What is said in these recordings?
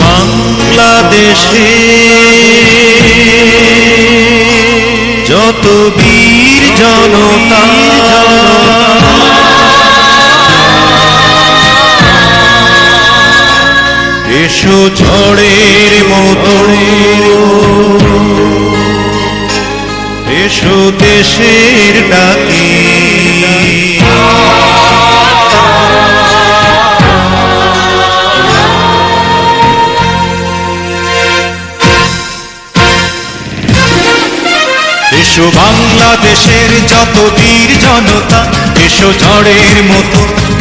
বাংলাদেশে যত বীর জনতা এসো ঝড়ের মতো এসো বাংলাদেশের যত বীর জনতা এসো ঝড়ের মতো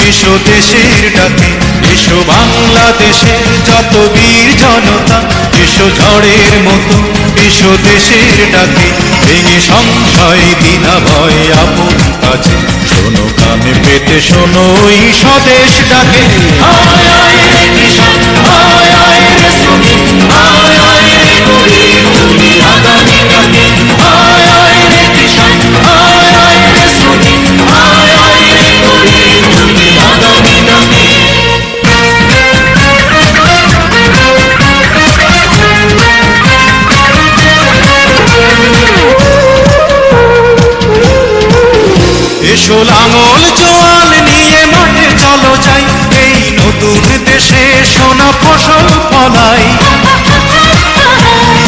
এসো দেশের ডাকে এসো বাংলাদেশের যত বীর জনতা এসো ঝড়ের মতো এসো দেশের ডাকে। ভেঙে সংশয় দিনা ভয় আপন কাছে। শোনো কানে পেতে শোনো ওই স্বদেশ ডাকে। আয় আয় রে কিষান, আয় আয় শ্রমিক, এসো লাঙল জোয়াল নিয়ে মাঠে চলো যাই। এই নতুন দেশে সোনা ফসল ফলাই।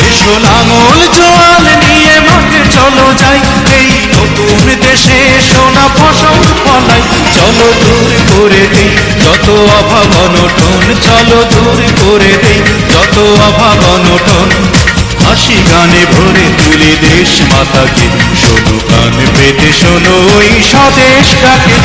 এসো লাঙল জোয়াল নিয়ে মাঠে চলো যাই। এই নতুন দেশে সোনা ফসল ফলাই। চলো দূর করে দেই, যত অভাব অনটন। চলো দূর করে দেই, যত অভাব অনটন। হাসি গানে ভরে তুলি দেশ মাতাকে। শোনো কান পেতে শোনো ওই স্বদেশ ডাকে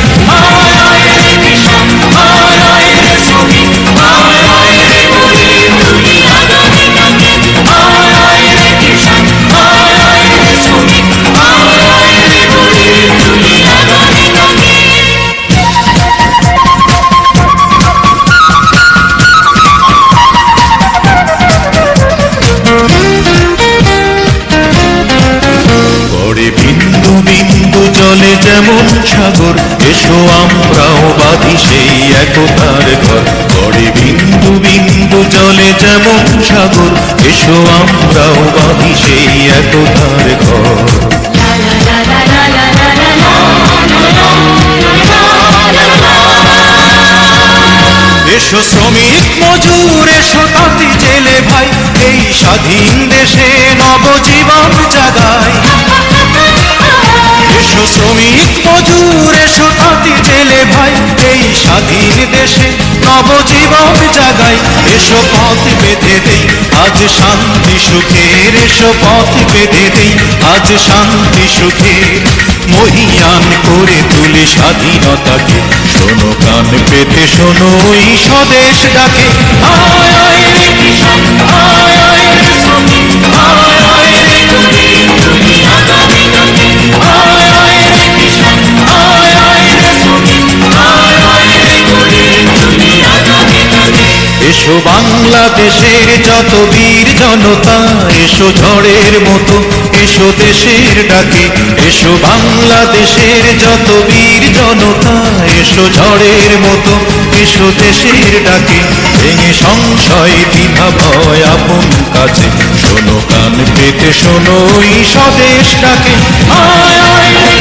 সাগর, এসো আমরাও বাঁধি সেই একতার ঘর। পরে বিন্দু বিন্দু জলে যেমন সাগর, এসো আমরাও বাঁধি সেই একতার ঘর। এসো শ্রমিক মজুর, এসো তাঁতি জেলে ভাই, এই স্বাধীন দেশে নবজীবন জাগায় এসো শ্রমিক এসো তাঁতি জেলে ভাই, এই স্বাধীন দেশে নবজীবন জাগাই। এসো পথ বেঁধে দেই, আজ শান্তি সুখের এসো পথ বেঁধে দেই, আজ শান্তি সুখের মহিয়ান করে তুলি স্বাধীনতাকে। শোনো কান পেতে শোনো ওই স্বদেশ ডাকে। আয় আয় রে কিষান আয়। এসো বাংলাদেশের যত বীর জনতা, এসো ঝড়ের মতো, এসো দেশের ডাকে, এসো বাংলাদেশের যত বীর জনতা, এসো ঝড়ের মতো, এসো দেশের ডাকে। ভেঙে সংশয় দ্বিধা ভয় আপন কাছে, শোনো কান পেতে, শোনো ওই স্বদেশ ডাকে। আয় আয়